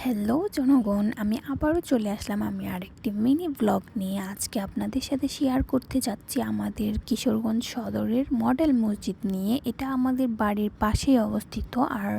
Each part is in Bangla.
হ্যালো জনগণ, আমি আবারও চলে আসলাম আমি আরেকটি মিনি ব্লগ নিয়ে। আজকে আপনাদের সাথে শেয়ার করতে যাচ্ছি আমাদের কিশোরগঞ্জ সদরের মডেল মসজিদ নিয়ে। এটা আমাদের বাড়ির পাশেই অবস্থিত আর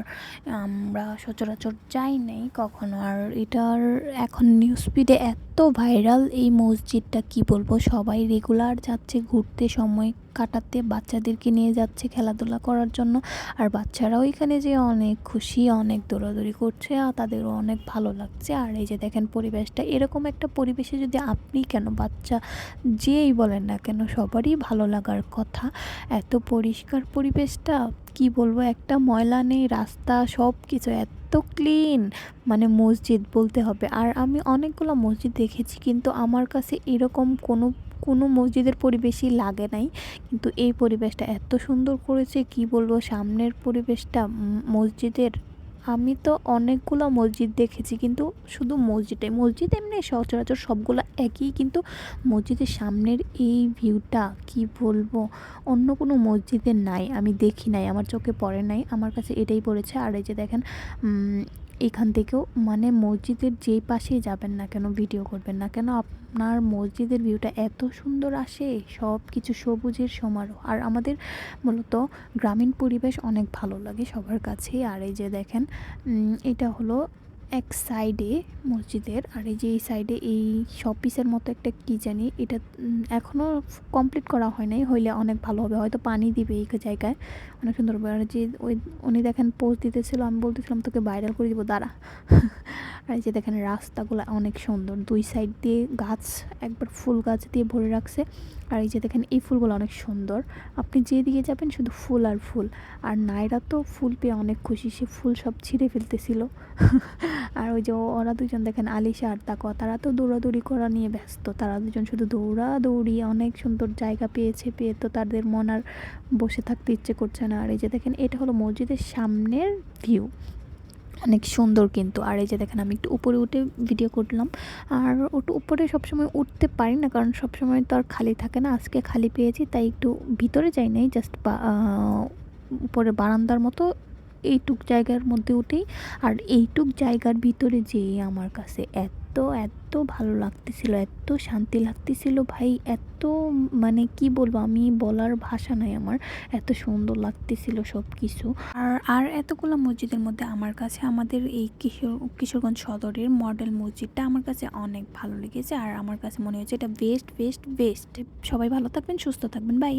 আমরা সচরাচর যাই নাই কখনো। আর এটার এখন নিউজ স্পিডে এত ভাইরাল এই মসজিদটা কি বলব? সবাই রেগুলার যাচ্ছে, ঘুরতে, সময় কাটাতে, বাচ্চাদেরকে নিয়ে যাচ্ছে খেলাধুলা করার জন্য। আর বাচ্চারাও এখানে যে অনেক খুশি, অনেক দৌড়াদৌড়ি করছে, আর তাদেরও অনেক ভালো লাগছে। আর এই যে দেখেন পরিবেশটা, এরকম একটা পরিবেশে যদি আপনি কেন বাচ্চা যেই বলেন না কেন, সবারই ভালো লাগার কথা। এত পরিষ্কার পরিবেশটা কি বলব, একটা ময়লা নেই, রাস্তা, সব কিছু এত ক্লিন মানে মসজিদ বলতে হবে। আর আমি অনেকগুলো মসজিদ দেখেছি, কিন্তু আমার কাছে এরকম কোনো কোনো মসজিদের পরিবেশই লাগে নাই। কিন্তু এই পরিবেশটা এত সুন্দর করেছে, কি বলব, সামনের পরিবেশটা মসজিদের আমি তো অনেকগুলো মসজিদ দেখেছি, কিন্তু শুধু মসজিদে মসজিদ এমনি সচরাচর সবগুলো একই, কিন্তু মসজিদের সামনের এই ভিউটা কি বলব? অন্য কোনো মসজিদে নাই, আমি দেখি নাই, আমার চোখে পড়ে নাই, আমার কাছে এটাই পড়েছে। আর এই যে দেখেন এখান থেকেও মানে মসজিদের যেই পাশেই যাবেন না কেন, ভিডিও করবেন না কেন, আপনার মসজিদের ভিউটা এত সুন্দর আসে, সব কিছু সবুজের সমারোহ। আর আমাদের মূলত গ্রামীণ পরিবেশ অনেক ভালো লাগে সবার কাছেই। আর এই যে দেখেন এটা হলো এক সাইডে মসজিদের আর এই যে এই সাইডে এই শপিসের মতো একটা কি জানি এটা এখনও কমপ্লিট করা হয় নাই, হইলে অনেক ভালো হবে। হয়তো পানি দিবে এই জায়গায়। অনেক সুন্দর আর যে ওই, উনি দেখেন পোস্ট দিতেছিল, আমি বলতেছিলাম, তোকে ভাইরাল করে দিব, দাঁড়া। আর এই যে দেখেন রাস্তাগুলো অনেক সুন্দর। দুই সাইড দিয়ে গাছ, একবার ফুল গাছ দিয়ে ভরে রাখছে। আর এই যে দেখেন এই ফুলগুলো অনেক সুন্দর। আপনি যেদিকে যাবেন শুধু ফুল আর ফুল। আর নাইরা তো ফুল পেয়ে অনেক খুশি। সে ফুল সব ছিঁড়ে ফেলতেছিল। আর ওই যে ওরা দুজন দেখেন আলিশা আর তাকো তারা তো দৌড়াদৌড়ি করা নিয়ে ব্যস্ত। তারা দুজন শুধু দৌড়াদৌড়ি অনেক সুন্দর জায়গা পেয়েছে, পেয়ে তো তাদের মন আর বসে থাকতে ইচ্ছে করছে না। আর এই যে দেখেন, এটা হলো মসজিদের সামনের ভিউ অনেক সুন্দর কিন্তু। আর এই যে দেখেন, আমি একটু উপরে উঠে ভিডিও করলাম। আর ওটু উপরে সবসময় উঠতে পারি না, কারণ সবসময় তো আর খালি থাকে না। আজকে খালি পেয়েছি, তাই একটু ভিতরে যাই নাই জাস্ট উপরে বারান্দার মতো এইটুক জায়গার মধ্যে উঠেই। আর এইটুক জায়গার ভিতরে যেয়ে আমার কাছে এত এত ভালো লাগতেছিল, এত শান্তি লাগতেছিল ভাই, এত মানে কি বলব, আমি বলার ভাষা নাই আমার, এত সুন্দর লাগতেছিল সব কিছু আর আর এতগুলো মসজিদের মধ্যে আমার কাছে আমাদের এই কিশোর, কিশোরগঞ্জ সদরের মডেল মসজিদটা আমার কাছে অনেক ভালো লেগেছে, আর আমার কাছে মনে হয়েছে এটা বেস্ট বেস্ট বেস্ট সবাই ভালো থাকবেন, সুস্থ থাকবেন বাই